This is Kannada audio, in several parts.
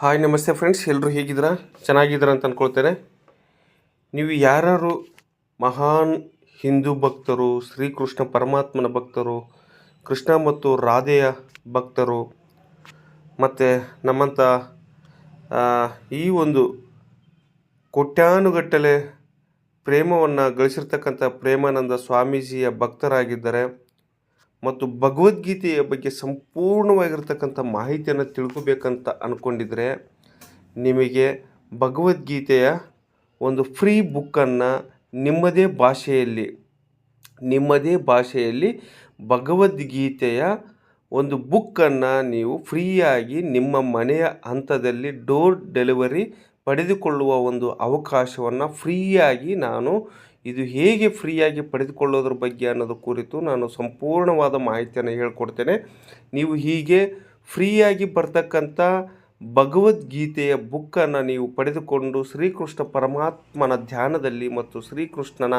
ಹಾಯ್, ನಮಸ್ತೆ ಫ್ರೆಂಡ್ಸ್ ಎಲ್ಲರೂ ಹೇಗಿದ್ದೀರಾ? ಚೆನ್ನಾಗಿದ್ದೀರಾ ಅಂತ ಅಂದ್ಕೊಳ್ತೇನೆ ನೀವು ಯಾರು ಮಹಾನ್ ಹಿಂದೂ ಭಕ್ತರು, ಶ್ರೀಕೃಷ್ಣ ಪರಮಾತ್ಮನ ಭಕ್ತರು, ಕೃಷ್ಣ ಮತ್ತು ರಾಧೆಯ ಭಕ್ತರು, ಮತ್ತು ನಮ್ಮಂಥ ಈ ಒಂದು ಕೋಟ್ಯಾನುಗಟ್ಟಲೆ ಪ್ರೇಮವನ್ನು ಗಳಿಸಿರ್ತಕ್ಕಂಥ ಪ್ರೇಮಾನಂದ ಸ್ವಾಮೀಜಿಯ ಭಕ್ತರಾಗಿದ್ದಾರೆ ಮತ್ತು ಭಗವದ್ಗೀತೆಯ ಬಗ್ಗೆ ಸಂಪೂರ್ಣವಾಗಿರ್ತಕ್ಕಂಥ ಮಾಹಿತಿಯನ್ನು ತಿಳ್ಕೊಬೇಕಂತ ಅಂದ್ಕೊಂಡಿದ್ರೆ ನಿಮಗೆ ಭಗವದ್ಗೀತೆಯ ಒಂದು ಫ್ರೀ ಬುಕ್ಕನ್ನು ನಿಮ್ಮದೇ ಭಾಷೆಯಲ್ಲಿ ನಿಮ್ಮದೇ ಭಾಷೆಯಲ್ಲಿ ಭಗವದ್ಗೀತೆಯ ಒಂದು ಬುಕ್ಕನ್ನು ನೀವು ಫ್ರೀಯಾಗಿ ನಿಮ್ಮ ಮನೆಯ ಹಂತದಲ್ಲಿ ಡೋರ್ ಡೆಲಿವರಿ ಪಡೆದುಕೊಳ್ಳುವ ಒಂದು ಅವಕಾಶವನ್ನು ಫ್ರೀಯಾಗಿ ನಾನು ಇದು ಹೇಗೆ ಫ್ರೀಯಾಗಿ ಪಡೆದುಕೊಳ್ಳೋದ್ರ ಬಗ್ಗೆ ಅನ್ನೋದು ಕುರಿತು ನಾನು ಸಂಪೂರ್ಣವಾದ ಮಾಹಿತಿಯನ್ನು ಹೇಳ್ಕೊಡ್ತೇನೆ. ನೀವು ಹೀಗೆ ಫ್ರೀಯಾಗಿ ಬರ್ತಕ್ಕಂಥ ಭಗವದ್ಗೀತೆಯ ಬುಕ್ಕನ್ನು ನೀವು ಪಡೆದುಕೊಂಡು ಶ್ರೀಕೃಷ್ಣ ಪರಮಾತ್ಮನ ಧ್ಯಾನದಲ್ಲಿ ಮತ್ತು ಶ್ರೀಕೃಷ್ಣನ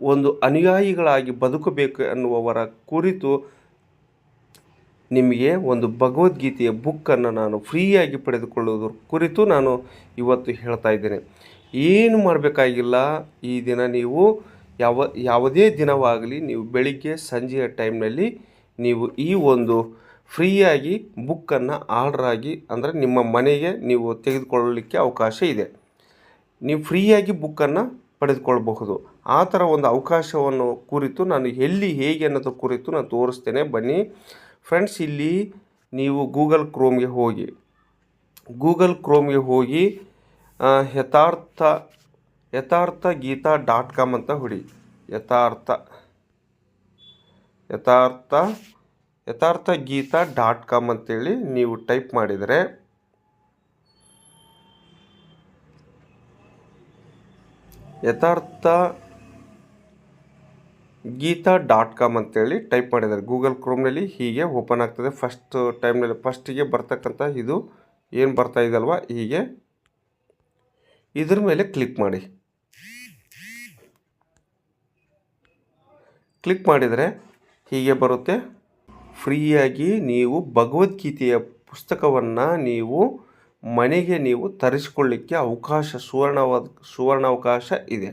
ಒಂದು ಅನುಯಾಯಿಗಳಾಗಿ ಬದುಕಬೇಕು ಅನ್ನುವವರ ಕುರಿತು ನಿಮಗೆ ಒಂದು ಭಗವದ್ಗೀತೆಯ ಬುಕ್ಕನ್ನು ನಾನು ಫ್ರೀಯಾಗಿ ಪಡೆದುಕೊಳ್ಳುವುದರ ಕುರಿತು ನಾನು ಇವತ್ತು ಹೇಳ್ತಾ ಇದ್ದೇನೆ. ಏನು ಮಾಡಬೇಕಾಗಿಲ್ಲ, ಈ ದಿನ ನೀವು ಯಾವ, ಯಾವುದೇ ದಿನವಾಗಲಿ ನೀವು ಬೆಳಿಗ್ಗೆ ಸಂಜೆಯ ಟೈಮ್ನಲ್ಲಿ ನೀವು ಈ ಒಂದು ಫ್ರೀಯಾಗಿ ಬುಕ್ಕನ್ನು ಆರ್ಡ್ರಾಗಿ ಅಂದರೆ ನಿಮ್ಮ ಮನೆಗೆ ನೀವು ತೆಗೆದುಕೊಳ್ಳಲಿಕ್ಕೆ ಅವಕಾಶ ಇದೆ. ನೀವು ಫ್ರೀಯಾಗಿ ಬುಕ್ಕನ್ನು ಪಡೆದುಕೊಳ್ಳಬಹುದು. ಆ ಥರ ಒಂದು ಅವಕಾಶವನ್ನು ಕುರಿತು ನಾನು ಎಲ್ಲಿ ಹೇಗೆ ಅನ್ನೋದ್ರ ಕುರಿತು ನಾನು ತೋರಿಸ್ತೇನೆ. ಬನ್ನಿ. ಫ್ರೆಂಡ್ಸ್, ಇಲ್ಲಿ ನೀವು ಗೂಗಲ್ ಕ್ರೋಮ್ಗೆ ಹೋಗಿ, ಗೂಗಲ್ ಕ್ರೋಮ್ಗೆ ಹೋಗಿ ಯಥಾರ್ಥ ಯಥಾರ್ಥ ಗೀತಾ ಡಾಟ್ ಕಾಮ್ ಅಂತ ಹುಡಿ. ಯಥಾರ್ಥ ಯಥಾರ್ಥ ಯಥಾರ್ಥ ಗೀತಾ ಡಾಟ್ ಕಾಮ್ ಅಂತೇಳಿ ನೀವು ಟೈಪ್ ಮಾಡಿದರೆ ಯಥಾರ್ಥ ಗೀತಾ ಡಾಟ್ ಕಾಮ್ ಅಂತೇಳಿ ಟೈಪ್ ಮಾಡಿದ್ದಾರೆ. ಗೂಗಲ್ ಕ್ರೋಮ್ನಲ್ಲಿ ಹೀಗೆ ಓಪನ್ ಆಗ್ತದೆ. ಫಸ್ಟ್ ಟೈಮ್ನಲ್ಲಿ ಫಸ್ಟಿಗೆ ಬರ್ತಕ್ಕಂಥ ಇದು ಏನು ಬರ್ತಾ ಇದಲ್ವ? ಹೀಗೆ ಇದ್ರ ಮೇಲೆ ಕ್ಲಿಕ್ ಮಾಡಿ. ಕ್ಲಿಕ್ ಮಾಡಿದರೆ ಹೀಗೆ ಬರುತ್ತೆ. ಫ್ರೀಯಾಗಿ ನೀವು ಭಗವದ್ಗೀತೆಯ ಪುಸ್ತಕವನ್ನು ನೀವು ಮನೆಗೆ ನೀವು ತರಿಸಿಕೊಳ್ಳಿಕ್ಕೆ ಅವಕಾಶ, ಸುವರ್ಣವಾದ, ಸುವರ್ಣಾವಕಾಶ ಇದೆ.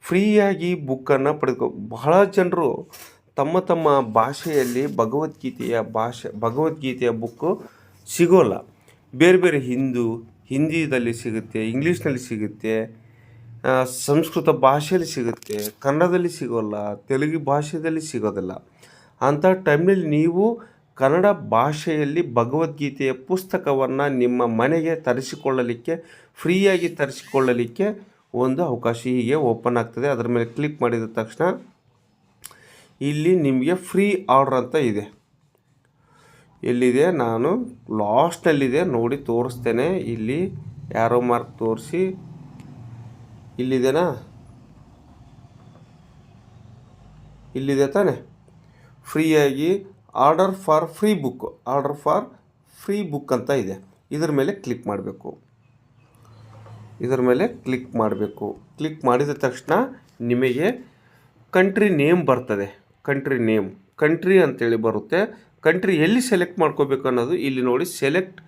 ಫ್ರೀಯಾಗಿ ಬುಕ್ಕನ್ನು ಪಡೆದುಕೊ, ಬಹಳ ಜನರು ತಮ್ಮ ತಮ್ಮ ಭಾಷೆಯಲ್ಲಿ ಭಗವದ್ಗೀತೆಯ ಭಾಷೆ, ಭಗವದ್ಗೀತೆಯ ಬುಕ್ಕು ಸಿಗೋಲ್ಲ. ಬೇರೆ ಬೇರೆ ಹಿಂದೂ ಹಿಂದಿದಲ್ಲಿ ಸಿಗುತ್ತೆ, ಇಂಗ್ಲೀಷ್ನಲ್ಲಿ ಸಿಗುತ್ತೆ ಸಂಸ್ಕೃತ ಭಾಷೆಯಲ್ಲಿ ಸಿಗುತ್ತೆ, ಕನ್ನಡದಲ್ಲಿ ಸಿಗೋಲ್ಲ, ತೆಲುಗು ಭಾಷೆಯಲ್ಲಿ ಸಿಗೋದಿಲ್ಲ. ಅಂಥ ಟೈಮ್ನಲ್ಲಿ ನೀವು ಕನ್ನಡ ಭಾಷೆಯಲ್ಲಿ ಭಗವದ್ಗೀತೆಯ ಪುಸ್ತಕವನ್ನು ನಿಮ್ಮ ಮನೆಗೆ ತರಿಸಿಕೊಳ್ಳಲಿಕ್ಕೆ, ಫ್ರೀಯಾಗಿ ತರಿಸಿಕೊಳ್ಳಲಿಕ್ಕೆ ಒಂದು ಅವಕಾಶ ಹೀಗೆ ಓಪನ್ ಆಗ್ತದೆ. ಅದರ ಮೇಲೆ ಕ್ಲಿಕ್ ಮಾಡಿದ ತಕ್ಷಣ ಇಲ್ಲಿ ನಿಮಗೆ ಫ್ರೀ ಆರ್ಡರ್ ಅಂತ ಇದೆ. ಎಲ್ಲಿದೆ? ನಾನು ಲಾಸ್ಟಲ್ಲಿದೆ ನೋಡಿ, ತೋರಿಸ್ತೇನೆ. ಇಲ್ಲಿ ಯಾರೋ ಮಾರ್ಕ್ ತೋರಿಸಿ. ಇಲ್ಲಿದೆನಾ? ಇಲ್ಲಿದೆ ತಾನೆ. ಫ್ರೀಯಾಗಿ order for free book order for free book ಅಂತ ಇದೆ. ಇದರ ಮೇಲೆ ಕ್ಲಿಕ್ ಮಾಡಬೇಕು. ಇದರ ಮೇಲೆ ಕ್ಲಿಕ್ ಮಾಡಬೇಕು. ಕ್ಲಿಕ್ ಮಾಡಿದ ತಕ್ಷಣ ನಿಮಗೆ ಕಂಟ್ರಿ ನೇಮ್ ಬರ್ತದೆ. ಕಂಟ್ರಿ ನೇಮ್ ಕಂಟ್ರಿ ಅಂತೇಳಿ ಬರುತ್ತೆ. ಕಂಟ್ರಿ ಎಲ್ಲಿ ಸೆಲೆಕ್ಟ್ ಮಾಡ್ಕೋಬೇಕು ಅನ್ನೋದು ಇಲ್ಲಿ ನೋಡಿ ಸೆಲೆಕ್ಟ್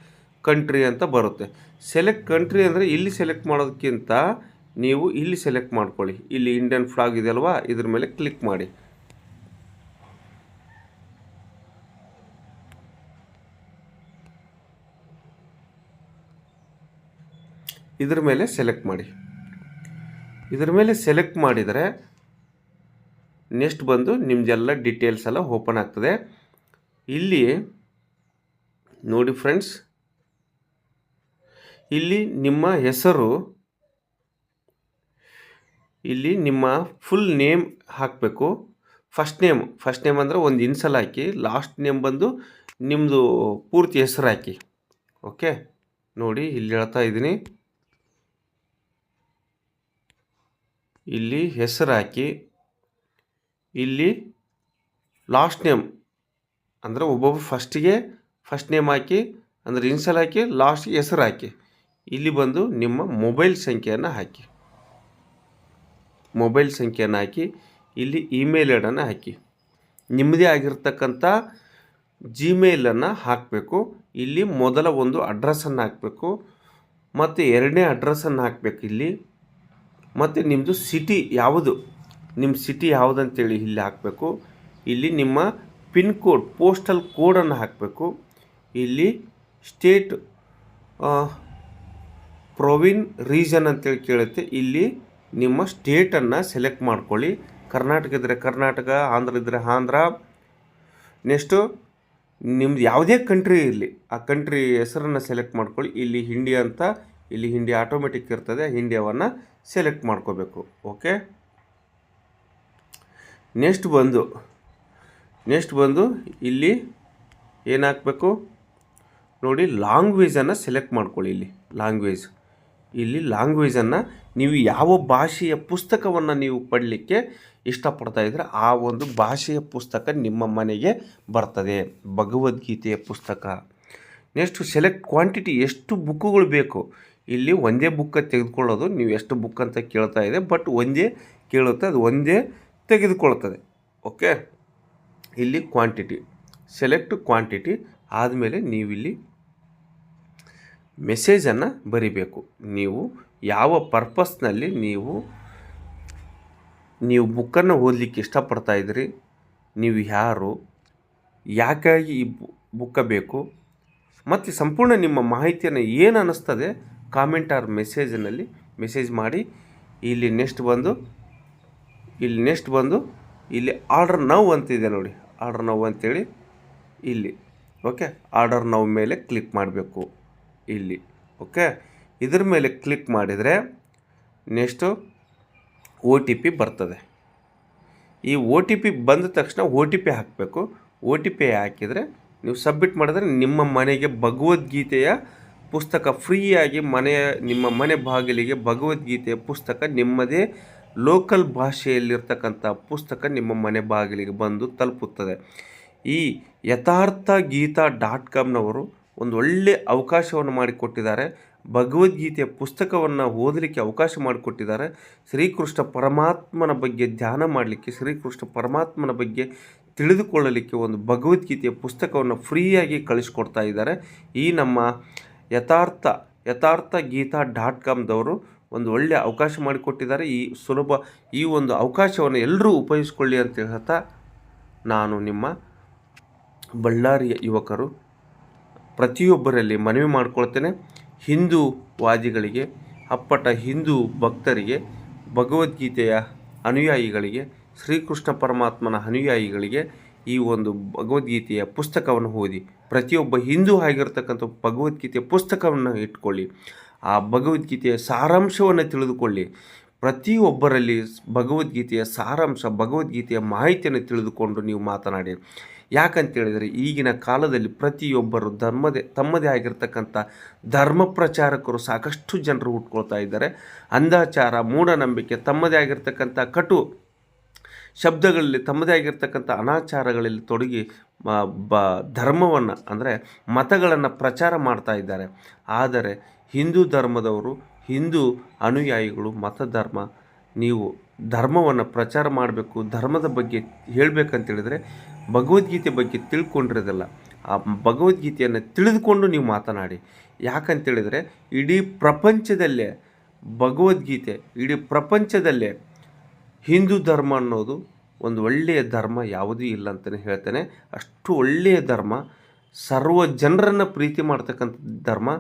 ಕಂಟ್ರಿ ಅಂತ ಬರುತ್ತೆ. ಸೆಲೆಕ್ಟ್ ಕಂಟ್ರಿ ಅಂದರೆ ಇಲ್ಲಿ ಸೆಲೆಕ್ಟ್ ಮಾಡೋದಕ್ಕಿಂತ ನೀವು ಇಲ್ಲಿ ಸೆಲೆಕ್ಟ್ ಮಾಡ್ಕೊಳ್ಳಿ. ಇಲ್ಲಿ ಇಂಡಿಯನ್ ಫ್ಲಾಗ್ ಇದೆಯಲ್ವಾ ಇದ್ರ ಮೇಲೆ ಕ್ಲಿಕ್ ಮಾಡಿ. ಇದ್ರ ಮೇಲೆ ಸೆಲೆಕ್ಟ್ ಮಾಡಿ. ಇದ್ರ ಮೇಲೆ ಸೆಲೆಕ್ಟ್ ಮಾಡಿದರೆ ನೆಕ್ಸ್ಟ್ ಬಂದು ನಿಮ್ಮದೆಲ್ಲ ಡೀಟೇಲ್ಸ್ ಎಲ್ಲ ಓಪನ್ ಆಗ್ತದೆ. ಇಲ್ಲಿ ನೋಡಿ ಫ್ರೆಂಡ್ಸ್ ಇಲ್ಲಿ ನಿಮ್ಮ ಹೆಸರು, ಇಲ್ಲಿ ನಿಮ್ಮ ಫುಲ್ ನೇಮ್ ಹಾಕಬೇಕು. ಫಸ್ಟ್ ನೇಮ್ ಫಸ್ಟ್ ನೇಮ್ ಅಂದರೆ ಒಂದು ಇನ್ಸಲ್ ಹಾಕಿ ಲಾಸ್ಟ್ ನೇಮ್ ಬಂದು ನಿಮ್ಮದು ಪೂರ್ತಿ ಹೆಸರು ಹಾಕಿ. ಓಕೆ ನೋಡಿ, ಇಲ್ಲಿ ಹೇಳ್ತಾ ಇದ್ದೀನಿ. ಇಲ್ಲಿ ಹೆಸರು ಹಾಕಿ ಇಲ್ಲಿ ಲಾಸ್ಟ್ ನೇಮ್ ಅಂದರೆ ಒಬ್ಬೊಬ್ಬರು ಫಸ್ಟಿಗೆ ಫಸ್ಟ್ ನೇಮ್ ಹಾಕಿ, ಅಂದರೆ ಇನ್ಸಲ್ ಹಾಕಿ ಲಾಸ್ಟ್ಗೆ ಹೆಸರು ಹಾಕಿ. ಇಲ್ಲಿ ಬಂದು ನಿಮ್ಮ ಮೊಬೈಲ್ ಸಂಖ್ಯೆಯನ್ನು ಹಾಕಿ. ಮೊಬೈಲ್ ಸಂಖ್ಯೆಯನ್ನು ಹಾಕಿ, ಇಲ್ಲಿ ಇಮೇಲ್ ಐಡನ್ನು ಹಾಕಿ. ನಿಮ್ಮದೇ ಆಗಿರ್ತಕ್ಕಂಥ ಜಿಮೇಲನ್ನು ಹಾಕಬೇಕು. ಇಲ್ಲಿ ಮೊದಲ ಒಂದು ಅಡ್ರೆಸ್ಸನ್ನು ಹಾಕಬೇಕು. ಮತ್ತು ಎರಡನೇ ಅಡ್ರೆಸ್ಸನ್ನು ಹಾಕಬೇಕು ಇಲ್ಲಿ. ಮತ್ತು ನಿಮ್ಮದು ಸಿಟಿ ಯಾವುದು? ನಿಮ್ಮ ಸಿಟಿ ಯಾವುದಂತೇಳಿ ಇಲ್ಲಿ ಹಾಕಬೇಕು. ಇಲ್ಲಿ ನಿಮ್ಮ ಪಿನ್ ಕೋಡ್ ಪೋಸ್ಟಲ್ ಕೋಡನ್ನು ಹಾಕಬೇಕು. ಇಲ್ಲಿ ಸ್ಟೇಟ್ ಪ್ರೊವಿನ್ ರೀಜನ್ ಅಂತೇಳಿ ಕೇಳುತ್ತೆ. ಇಲ್ಲಿ ನಿಮ್ಮ ಸ್ಟೇಟನ್ನು ಸೆಲೆಕ್ಟ್ ಮಾಡ್ಕೊಳ್ಳಿ. ಕರ್ನಾಟಕ ಇದ್ದರೆ ಕರ್ನಾಟಕ, ಆಂಧ್ರ ಇದ್ದರೆ ಆಂಧ್ರ. ನೆಕ್ಸ್ಟು ನಿಮ್ದು ಯಾವುದೇ ಕಂಟ್ರಿ ಇರಲಿ, ಆ ಕಂಟ್ರಿ ಹೆಸರನ್ನು ಸೆಲೆಕ್ಟ್ ಮಾಡ್ಕೊಳ್ಳಿ. ಇಲ್ಲಿ ಇಂಡಿಯಾ ಅಂತ, ಇಲ್ಲಿ ಇಂಡಿಯಾ ಆಟೋಮೆಟಿಕ್ ಇರ್ತದೆ ಹಿಂಡಿಯಾವನ್ನು ಸೆಲೆಕ್ಟ್ ಮಾಡ್ಕೋಬೇಕು. ಓಕೆ ನೆಕ್ಸ್ಟ್ ಬಂದು ನೆಕ್ಸ್ಟ್ ಬಂದು ಇಲ್ಲಿ ಏನು ನೋಡಿ ಲ್ಯಾಂಗ್ವೇಜನ್ನು ಸೆಲೆಕ್ಟ್ ಮಾಡ್ಕೊಳ್ಳಿ ಇಲ್ಲಿ ಲ್ಯಾಂಗ್ವೇಜ್ ಇಲ್ಲಿ ಲ್ಯಾಂಗ್ವೇಜನ್ನು ನೀವು ಯಾವ ಭಾಷೆಯ ಪುಸ್ತಕವನ್ನು ನೀವು ಪಡಲಿಕ್ಕೆ ಇಷ್ಟಪಡ್ತಾ ಇದ್ದರೆ ಆ ಒಂದು ಭಾಷೆಯ ಪುಸ್ತಕ ನಿಮ್ಮ ಮನೆಗೆ ಬರ್ತದೆ, ಭಗವದ್ಗೀತೆಯ ಪುಸ್ತಕ. ನೆಕ್ಸ್ಟ್ ಸೆಲೆಕ್ಟ್ ಕ್ವಾಂಟಿಟಿ ಎಷ್ಟು ಬುಕ್ಕುಗಳು ಬೇಕು? ಇಲ್ಲಿ ಒಂದೇ ಬುಕ್ಕ ತೆಗೆದುಕೊಳ್ಳೋದು, ನೀವು ಎಷ್ಟು ಬುಕ್ ಅಂತ ಕೇಳ್ತಾ ಇದೆ ಬಟ್ ಒಂದೇ ಕೇಳುತ್ತೆ, ಅದು ಒಂದೇ ತೆಗೆದುಕೊಳ್ತದೆ ಓಕೆ ಇಲ್ಲಿ ಕ್ವಾಂಟಿಟಿ ಸೆಲೆಕ್ಟ್ ಕ್ವಾಂಟಿಟಿ ಆದಮೇಲೆ ನೀವಿಲ್ಲಿ ಮೆಸೇಜನ್ನು ಬರಿಬೇಕು. ನೀವು ಯಾವ ಪರ್ಪಸ್ನಲ್ಲಿ ನೀವು ನೀವು ಬುಕ್ಕನ್ನು ಓದಲಿಕ್ಕೆ ಇಷ್ಟಪಡ್ತಾ ಇದ್ದೀರಿ ನೀವು ಯಾರು, ಯಾಕಾಗಿ ಈ ಬುಕ್ಕ ಬೇಕು, ಮತ್ತು ಸಂಪೂರ್ಣ ನಿಮ್ಮ ಮಾಹಿತಿಯನ್ನು ಏನು ಅನ್ನಿಸ್ತದೆ ಕಾಮೆಂಟ್ ಆರ್ ಮೆಸೇಜಿನಲ್ಲಿ ಮೆಸೇಜ್ ಮಾಡಿ, ಇಲ್ಲಿ ನೆಕ್ಸ್ಟ್ ಬಂದು ಇಲ್ಲಿ ನೆಕ್ಸ್ಟ್ ಬಂದು ಇಲ್ಲಿ ಆರ್ಡರ್ ನೌ ಅಂತಿದೆ ನೋಡಿ. ಆರ್ಡರ್ ನೌ ಅಂತೇಳಿ ಇಲ್ಲಿ. ಓಕೆ ಆರ್ಡರ್ ನೌ ಮೇಲೆ ಕ್ಲಿಕ್ ಮಾಡಬೇಕು ಇಲ್ಲಿ. ಓಕೆ ಇದ್ರ ಮೇಲೆ ಕ್ಲಿಕ್ ಮಾಡಿದರೆ ನೆಕ್ಸ್ಟು ಒ ಟಿ ಪಿ ಬರ್ತದೆ. ಈ ಓ ಟಿ ಪಿ ಬಂದ ತಕ್ಷಣ ಓ ಟಿ ಪಿ ಹಾಕಬೇಕು. ಓ ಟಿ ಪಿ ಹಾಕಿದರೆ ನೀವು ಸಬ್ಮಿಟ್ ಮಾಡಿದ್ರೆ ನಿಮ್ಮ ಮನೆಗೆ ಭಗವದ್ಗೀತೆಯ ಪುಸ್ತಕ ಫ್ರೀಯಾಗಿ ಮನೆಯ ನಿಮ್ಮ ಮನೆ ಬಾಗಿಲಿಗೆ ಭಗವದ್ಗೀತೆಯ ಪುಸ್ತಕ ನಿಮ್ಮದೇ ಲೋಕಲ್ ಭಾಷೆಯಲ್ಲಿರ್ತಕ್ಕಂಥ ಪುಸ್ತಕ ನಿಮ್ಮ ಮನೆ ಬಾಗಿಲಿಗೆ ಬಂದು ತಲುಪುತ್ತದೆ. ಈ ಯಥಾರ್ಥ ಗೀತಾ ಡಾಟ್ ಕಾಮ್ನವರು ಒಂದು ಒಳ್ಳೆಯ ಅವಕಾಶವನ್ನು ಮಾಡಿಕೊಟ್ಟಿದ್ದಾರೆ. ಭಗವದ್ಗೀತೆಯ ಪುಸ್ತಕವನ್ನು ಓದಲಿಕ್ಕೆ ಅವಕಾಶ ಮಾಡಿಕೊಟ್ಟಿದ್ದಾರೆ. ಶ್ರೀಕೃಷ್ಣ ಪರಮಾತ್ಮನ ಬಗ್ಗೆ ಧ್ಯಾನ ಮಾಡಲಿಕ್ಕೆ, ಶ್ರೀಕೃಷ್ಣ ಪರಮಾತ್ಮನ ಬಗ್ಗೆ ತಿಳಿದುಕೊಳ್ಳಲಿಕ್ಕೆ ಒಂದು ಭಗವದ್ಗೀತೆಯ ಪುಸ್ತಕವನ್ನು ಫ್ರೀಯಾಗಿ ಕಳಿಸ್ಕೊಡ್ತಾ ಇದ್ದಾರೆ. ಈ ನಮ್ಮ ಯಥಾರ್ಥ ಯಥಾರ್ಥ ಗೀತಾ ಡಾಟ್ ಕಾಮ್ದವರು ಒಂದು ಒಳ್ಳೆಯ ಅವಕಾಶ ಮಾಡಿಕೊಟ್ಟಿದ್ದಾರೆ. ಈ ಸುಲಭ ಈ ಒಂದು ಅವಕಾಶವನ್ನು ಎಲ್ಲರೂ ಉಪಯೋಗಿಸ್ಕೊಳ್ಳಿ ಅಂತ ಹೇಳ್ತಾ ನಾನು ನಿಮ್ಮ ಬಳ್ಳಾರಿಯ ಯುವಕರು ಪ್ರತಿಯೊಬ್ಬರಲ್ಲಿ ಮನವಿ ಮಾಡಿಕೊಳ್ತೇನೆ. ಹಿಂದೂ ವಾದಿಗಳಿಗೆ, ಅಪ್ಪಟ ಹಿಂದೂ ಭಕ್ತರಿಗೆ, ಭಗವದ್ಗೀತೆಯ ಅನುಯಾಯಿಗಳಿಗೆ, ಶ್ರೀಕೃಷ್ಣ ಪರಮಾತ್ಮನ ಅನುಯಾಯಿಗಳಿಗೆ ಈ ಒಂದು ಭಗವದ್ಗೀತೆಯ ಪುಸ್ತಕವನ್ನು ಓದಿ. ಪ್ರತಿಯೊಬ್ಬ ಹಿಂದೂ ಆಗಿರತಕ್ಕಂಥ ಭಗವದ್ಗೀತೆಯ ಪುಸ್ತಕವನ್ನು ಇಟ್ಕೊಳ್ಳಿ. ಆ ಭಗವದ್ಗೀತೆಯ ಸಾರಾಂಶವನ್ನು ತಿಳಿದುಕೊಳ್ಳಿ. ಪ್ರತಿಯೊಬ್ಬರಲ್ಲಿ ಭಗವದ್ಗೀತೆಯ ಸಾರಾಂಶ, ಭಗವದ್ಗೀತೆಯ ಮಾಹಿತಿಯನ್ನು ತಿಳಿದುಕೊಂಡು ನೀವು ಮಾತನಾಡಿ. ಯಾಕಂತೇಳಿದರೆ ಈಗಿನ ಕಾಲದಲ್ಲಿ ಪ್ರತಿಯೊಬ್ಬರು ಧರ್ಮದೇ, ತಮ್ಮದೇ ಆಗಿರ್ತಕ್ಕಂಥ ಧರ್ಮ ಪ್ರಚಾರಕರು ಸಾಕಷ್ಟು ಜನರು ಹುಟ್ಕೊಳ್ತಾ ಇದ್ದಾರೆ. ಅಂಧಾಚಾರ, ಮೂಢನಂಬಿಕೆ, ತಮ್ಮದೇ ಆಗಿರ್ತಕ್ಕಂಥ ಕಟು ಶಬ್ದಗಳಲ್ಲಿ, ತಮ್ಮದೇ ಆಗಿರ್ತಕ್ಕಂಥ ಅನಾಚಾರಗಳಲ್ಲಿ ತೊಡಗಿ ಬ, ಧರ್ಮವನ್ನು, ಅಂದರೆ ಮತಗಳನ್ನು ಪ್ರಚಾರ ಮಾಡ್ತಾ ಇದ್ದಾರೆ. ಆದರೆ ಹಿಂದೂ ಧರ್ಮದವರು, ಹಿಂದೂ ಅನುಯಾಯಿಗಳು ಮತ ಧರ್ಮ ನೀವು ಧರ್ಮವನ್ನು ಪ್ರಚಾರ ಮಾಡಬೇಕು, ಧರ್ಮದ ಬಗ್ಗೆ ಹೇಳಬೇಕಂತೇಳಿದರೆ ಭಗವದ್ಗೀತೆ ಬಗ್ಗೆ ತಿಳ್ಕೊಂಡಿರೋದಿಲ್ಲ, ಆ ಭಗವದ್ಗೀತೆಯನ್ನು ತಿಳಿದುಕೊಂಡು ನೀವು ಮಾತನಾಡಿ. ಯಾಕಂತೇಳಿದರೆ ಇಡೀ ಪ್ರಪಂಚದಲ್ಲೇ ಭಗವದ್ಗೀತೆ, ಇಡೀ ಪ್ರಪಂಚದಲ್ಲೇ ಹಿಂದೂ ಧರ್ಮ ಅನ್ನೋದು ಒಂದು ಒಳ್ಳೆಯ ಧರ್ಮ ಯಾವುದೂ ಇಲ್ಲ ಅಂತಲೇ ಹೇಳ್ತೇನೆ. ಅಷ್ಟು ಒಳ್ಳೆಯ ಧರ್ಮ, ಸರ್ವ ಜನರನ್ನು ಪ್ರೀತಿ ಮಾಡ್ತಕ್ಕಂಥ ಧರ್ಮ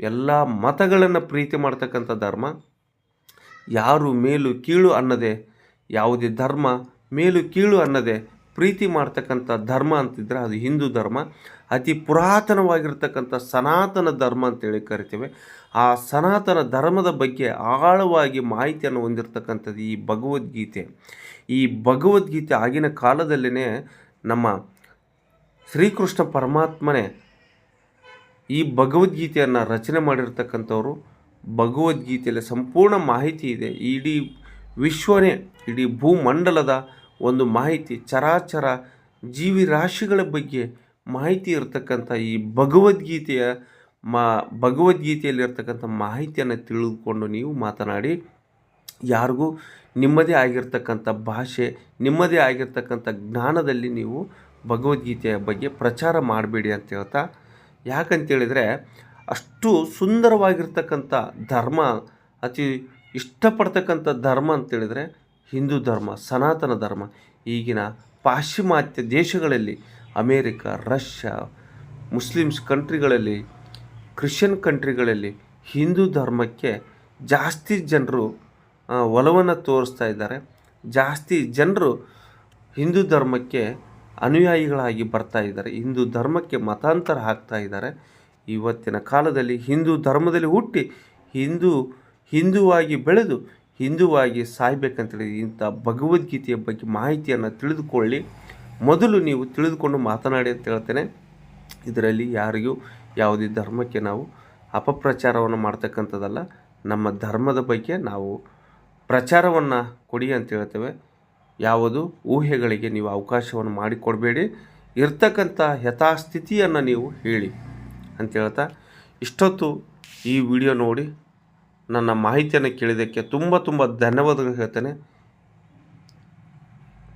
ಎಲ್ಲ ಮತಗಳನ್ನು ಪ್ರೀತಿ ಮಾಡ್ತಕ್ಕಂಥ ಧರ್ಮ, ಯಾರು ಮೇಲು ಕೀಳು ಅನ್ನದೆ, ಯಾವುದೇ ಧರ್ಮ ಮೇಲು ಕೀಳು ಅನ್ನದೆ ಪ್ರೀತಿ ಮಾಡ್ತಕ್ಕಂಥ ಧರ್ಮ ಅಂತಿದ್ರೆ ಅದು ಹಿಂದೂ ಧರ್ಮ. ಅತಿ ಪುರಾತನವಾಗಿರ್ತಕ್ಕಂಥ ಸನಾತನ ಧರ್ಮ ಅಂತೇಳಿ ಕರಿತೇವೆ. ಆ ಸನಾತನ ಧರ್ಮದ ಬಗ್ಗೆ ಆಳವಾಗಿ ಮಾಹಿತಿಯನ್ನು ಹೊಂದಿರತಕ್ಕಂಥದ್ದು ಈ ಭಗವದ್ಗೀತೆ. ಈ ಭಗವದ್ಗೀತೆ ಆಗಿನ ಕಾಲದಲ್ಲೇ ನಮ್ಮ ಶ್ರೀಕೃಷ್ಣ ಪರಮಾತ್ಮನೇ ಈ ಭಗವದ್ಗೀತೆಯನ್ನು ರಚನೆ ಮಾಡಿರ್ತಕ್ಕಂಥವ್ರು ಭಗವದ್ಗೀತೆಯಲ್ಲಿ ಸಂಪೂರ್ಣ ಮಾಹಿತಿ ಇದೆ. ಇಡೀ ವಿಶ್ವನೇ, ಇಡೀ ಭೂಮಂಡಲದ ಒಂದು ಮಾಹಿತಿ, ಚರಾಚರ ಜೀವಿ ರಾಶಿಗಳ ಬಗ್ಗೆ ಮಾಹಿತಿ ಇರತಕ್ಕಂಥ ಈ ಭಗವದ್ಗೀತೆಯ ಮಾ, ಭಗವದ್ಗೀತೆಯಲ್ಲಿರ್ತಕ್ಕಂಥ ಮಾಹಿತಿಯನ್ನು ತಿಳಿದುಕೊಂಡು ನೀವು ಮಾತನಾಡಿ, ಯಾರಿಗೂ ನಿಮ್ಮದೇ ಆಗಿರ್ತಕ್ಕಂಥ ಭಾಷೆ, ನಿಮ್ಮದೇ ಆಗಿರ್ತಕ್ಕಂಥ ಜ್ಞಾನದಲ್ಲಿ ನೀವು ಭಗವದ್ಗೀತೆಯ ಬಗ್ಗೆ ಪ್ರಚಾರ ಮಾಡಬೇಡಿ ಅಂತ ಹೇಳ್ತಾ ಯಾಕಂತೇಳಿದರೆ ಅಷ್ಟು ಸುಂದರವಾಗಿರ್ತಕ್ಕಂಥ ಧರ್ಮ, ಅತಿ ಇಷ್ಟಪಡ್ತಕ್ಕಂಥ ಧರ್ಮ ಅಂತೇಳಿದರೆ ಹಿಂದೂ ಧರ್ಮ, ಸನಾತನ ಧರ್ಮ. ಈಗಿನ ಪಾಶ್ಚಿಮಾತ್ಯ ದೇಶಗಳಲ್ಲಿ, ಅಮೇರಿಕ, ರಷ್ಯಾ, ಮುಸ್ಲಿಮ್ಸ್ ಕಂಟ್ರಿಗಳಲ್ಲಿ, ಕ್ರಿಶ್ಚಿಯನ್ ಕಂಟ್ರಿಗಳಲ್ಲಿ ಹಿಂದೂ ಧರ್ಮಕ್ಕೆ ಜಾಸ್ತಿ ಜನರು ಒಲವನ್ನು ತೋರಿಸ್ತಾ ಇದ್ದಾರೆ. ಜಾಸ್ತಿ ಜನರು ಹಿಂದೂ ಧರ್ಮಕ್ಕೆ ಅನುಯಾಯಿಗಳಾಗಿ ಬರ್ತಾ ಇದ್ದಾರೆ. ಹಿಂದೂ ಧರ್ಮಕ್ಕೆ ಮತಾಂತರ ಆಗ್ತಾ ಇದ್ದಾರೆ. ಇವತ್ತಿನ ಕಾಲದಲ್ಲಿ ಹಿಂದೂ ಧರ್ಮದಲ್ಲಿ ಹುಟ್ಟಿ ಹಿಂದೂ ಹಿಂದೂವಾಗಿ ಬೆಳೆದು ಹಿಂದೂವಾಗಿ ಸಾಯ್ಬೇಕಂತೇಳಿ ಇಂಥ ಭಗವದ್ಗೀತೆಯ ಬಗ್ಗೆ ಮಾಹಿತಿಯನ್ನು ತಿಳಿದುಕೊಳ್ಳಿ. ಮೊದಲು ನೀವು ತಿಳಿದುಕೊಂಡು ಮಾತನಾಡಿ ಅಂತ ಹೇಳ್ತೇನೆ. ಇದರಲ್ಲಿ ಯಾರಿಗೂ ಯಾವುದೇ ಧರ್ಮಕ್ಕೆ ನಾವು ಅಪಪ್ರಚಾರವನ್ನು ಮಾಡ್ತಕ್ಕಂಥದ್ದಲ್ಲ. ನಮ್ಮ ಧರ್ಮದ ಬಗ್ಗೆ ನಾವು ಪ್ರಚಾರವನ್ನು ಕೊಡಿ ಅಂತ ಹೇಳ್ತೇವೆ. ಯಾವುದು? ಊಹೆಗಳಿಗೆ ನೀವು ಅವಕಾಶವನ್ನು ಮಾಡಿಕೊಡಬೇಡಿ. ಇರ್ತಕ್ಕಂಥ ಯಥಾಸ್ಥಿತಿಯನ್ನು ನೀವು ಹೇಳಿ ಅಂತ ಹೇಳ್ತಾ, ಇಷ್ಟೊತ್ತು ಈ ವಿಡಿಯೋ ನೋಡಿ ನನ್ನ ಮಾಹಿತಿಯನ್ನು ಕೇಳಿದ್ದಕ್ಕೆ ತುಂಬ ತುಂಬ ಧನ್ಯವಾದಗಳು ಹೇಳ್ತೇನೆ.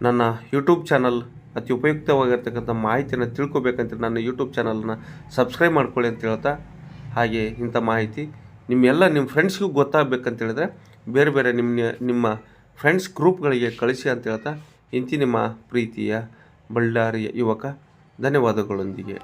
ನನ್ನ ಯೂಟ್ಯೂಬ್ ಚಾನಲ್ ಅತಿ ಉಪಯುಕ್ತವಾಗಿರ್ತಕ್ಕಂಥ ಮಾಹಿತಿಯನ್ನು ತಿಳ್ಕೊಬೇಕಂತ ನನ್ನ ಯೂಟ್ಯೂಬ್ ಚಾನಲನ್ನು ಸಬ್ಸ್ಕ್ರೈಬ್ ಮಾಡ್ಕೊಳ್ಳಿ ಅಂತ ಹೇಳ್ತಾ, ಹಾಗೆ ಇಂಥ ಮಾಹಿತಿ ನಿಮ್ಮೆಲ್ಲ ನಿಮ್ಮ ಫ್ರೆಂಡ್ಸ್ಗೂ ಗೊತ್ತಾಗಬೇಕಂತ ಹೇಳಿದ್ರೆ ಬೇರೆ ಬೇರೆ ನಿಮ್ಮ ನಿಮ್ಮ ಫ್ರೆಂಡ್ಸ್ ಗ್ರೂಪ್ಗಳಿಗೆ ಕಳಿಸಿ ಅಂತ ಹೇಳ್ತಾ ಇಂತಿ ನಿಮ್ಮ ಪ್ರೀತಿಯ ಬಳ್ಳಾರಿಯ ಯುವಕ ಧನ್ಯವಾದಗಳೊಂದಿಗೆ.